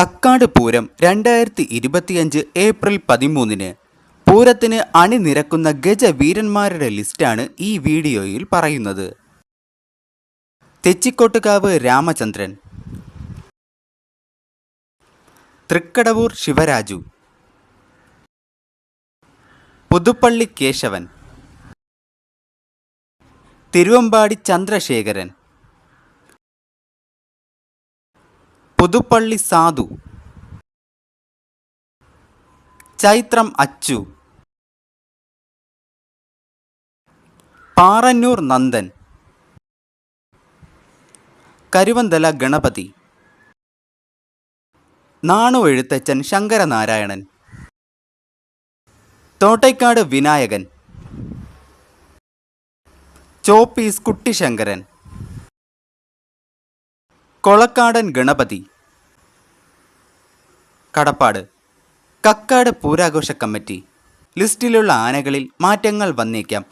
കക്കാട് പൂരം രണ്ടായിരത്തി ഇരുപത്തിയഞ്ച് ഏപ്രിൽ പതിമൂന്നിന്. പൂരത്തിന് അണിനിരക്കുന്ന ഗജവീരന്മാരുടെ ലിസ്റ്റാണ് ഈ വീഡിയോയിൽ പറയുന്നത്. തെച്ചിക്കോട്ടുകാവ് രാമചന്ദ്രൻ. തൃക്കടവൂർ ശിവരാജു. പുതുപ്പള്ളി കേശവൻ. തിരുവമ്പാടി ചന്ദ്രശേഖരൻ. പുതുപ്പള്ളി സാധു. ചൈത്രം അച്ചു. പാറന്നൂർ നന്ദൻ. കരുവന്തല ഗണപതി. നാണു എഴുത്തച്ഛൻ ശങ്കരനാരായണൻ. തോട്ടയ്ക്കാട് വിനായകൻ. ചോപ്പീസ് കുട്ടിശങ്കരൻ. കൊളക്കാടൻ ഗണപതി. കടപ്പാട്. കക്കാട് പൂരാഘോഷ കമ്മിറ്റി. ലിസ്റ്റിലുള്ള ആനകളിൽ മാറ്റങ്ങൾ വന്നേക്കാം.